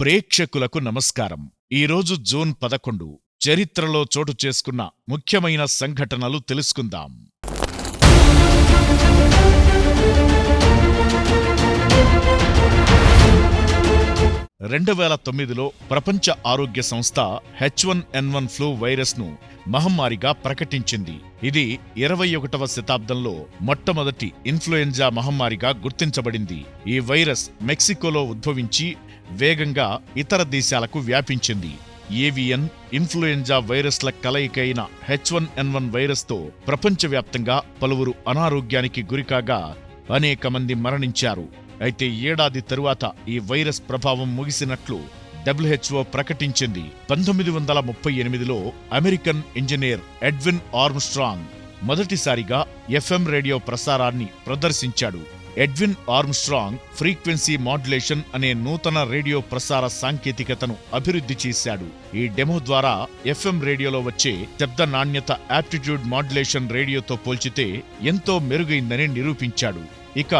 ప్రేక్షకులకు నమస్కారం. ఈరోజు జూన్ పదకొండు. చరిత్రలో చోటు చేసుకున్న ముఖ్యమైన సంఘటనలు తెలుసుకుందాం. రెండు వేల తొమ్మిదిలో ప్రపంచ ఆరోగ్య సంస్థ H one N one flu వైరస్ను మహమ్మారిగా ప్రకటించింది. ఇది ఇరవై ఒకటవ శతాబ్దంలో మొట్టమొదటి ఇన్ఫ్లుయెంజా మహమ్మారిగా గుర్తించబడింది. ఈ వైరస్ మెక్సికోలో ఉద్భవించి వేగంగా ఇతర దేశాలకు వ్యాపించింది. ఏవియన్ ఇన్ఫ్లుయెంజా వైరస్ల కలయికైన హెచ్ వన్ ఎన్ వన్ వైరస్తో ప్రపంచవ్యాప్తంగా పలువురు అనారోగ్యానికి గురికాగా అనేక మంది మరణించారు. అయితే ఏడాది తరువాత ఈ వైరస్ ప్రభావం ముగిసినట్లు డబ్ల్యూహెచ్ఓ ప్రకటించింది. పంతొమ్మిది వందల ముప్పై ఎనిమిదిలో అమెరికన్ ఇంజనీర్ ఎడ్విన్ ఆర్మ్స్ట్రాంగ్ మొదటిసారిగా ఎఫ్ఎం రేడియో ప్రసారాన్ని ప్రదర్శించాడు. ఎడ్విన్ ఆర్మ్స్ట్రాంగ్ ఫ్రీక్వెన్సీ మాడ్యులేషన్ అనే నూతన రేడియో ప్రసార సాంకేతికతను అభివృద్ధి చేశాడు. ఈ డెమో ద్వారా ఎఫ్ఎం రేడియోలో వచ్చే శబ్ద నాణ్యత యాప్టిట్యూడ్ మాడ్యులేషన్ రేడియోతో పోల్చితే ఎంతో మెరుగైందని నిరూపించాడు. ఇక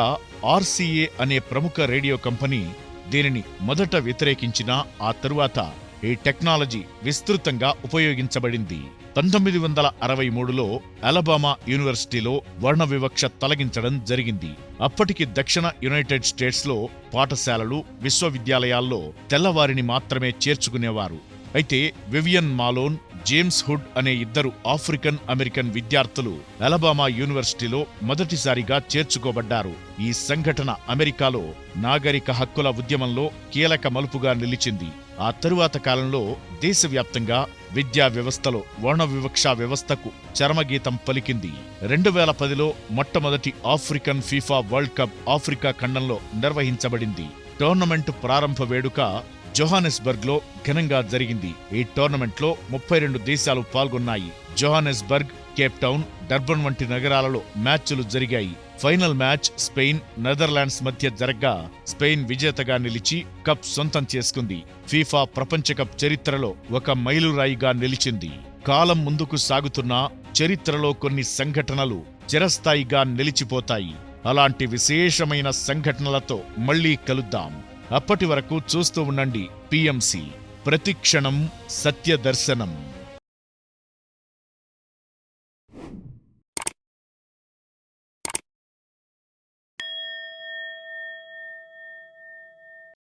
ఆర్సీఏ అనే ప్రముఖ రేడియో కంపెనీ దీనిని మొదట వ్యతిరేకించినా ఆ తరువాత ఈ టెక్నాలజీ విస్తృతంగా ఉపయోగించబడింది. పంతొమ్మిది వందల అరవై మూడులో అలబామా యూనివర్సిటీలో వర్ణ వివక్ష తొలగించడం జరిగింది. అప్పటికి దక్షిణ యునైటెడ్ స్టేట్స్లో పాఠశాలలు విశ్వవిద్యాలయాల్లో తెల్లవారిని మాత్రమే చేర్చుకునేవారు. అయితే వివియన్ మాలోన్ జేమ్స్ హుడ్ అనే ఇద్దరు ఆఫ్రికన్ అమెరికన్ విద్యార్థులు అలబామా యూనివర్సిటీలో మొదటిసారిగా చేర్చుకోబడ్డారు. ఈ సంఘటన అమెరికాలో నాగరిక హక్కుల ఉద్యమంలో కీలక మలుపుగా నిలిచింది. ఆ తరువాత కాలంలో దేశవ్యాప్తంగా విద్యా వ్యవస్థలో వర్ణ వివక్ష వ్యవస్థకు చరమగీతం పలికింది. రెండు వేల పదిలో మొట్టమొదటి African FIFA world cup Africa ఖండంలో నిర్వహించబడింది. టోర్నమెంట్ ప్రారంభ వేడుక జోహానెస్బర్గ్లో ఘనంగా జరిగింది. ఈ టోర్నమెంట్లో ముప్పై రెండు దేశాలు పాల్గొన్నాయి. జోహానెస్బర్గ్ కేప్ టౌన్ డర్బన్ వంటి నగరాలలో మ్యాచ్లు జరిగాయి. ఫైనల్ మ్యాచ్ స్పెయిన్ నెదర్లాండ్స్ మధ్య జరగ్గా స్పెయిన్ విజేతగా నిలిచి కప్ సొంతం చేసుకుంది. ఫీఫా ప్రపంచ కప్ చరిత్రలో ఒక మైలురాయిగా నిలిచింది. కాలం ముందుకు సాగుతున్నా చరిత్రలో కొన్ని సంఘటనలు చిరస్థాయిగా నిలిచిపోతాయి. అలాంటి విశేషమైన సంఘటనలతో మళ్ళీ కలుద్దాం. అప్పటి వరకు చూస్తూ ఉండండి పిఎంసి. ప్రతిక్షణం సత్యదర్శనం.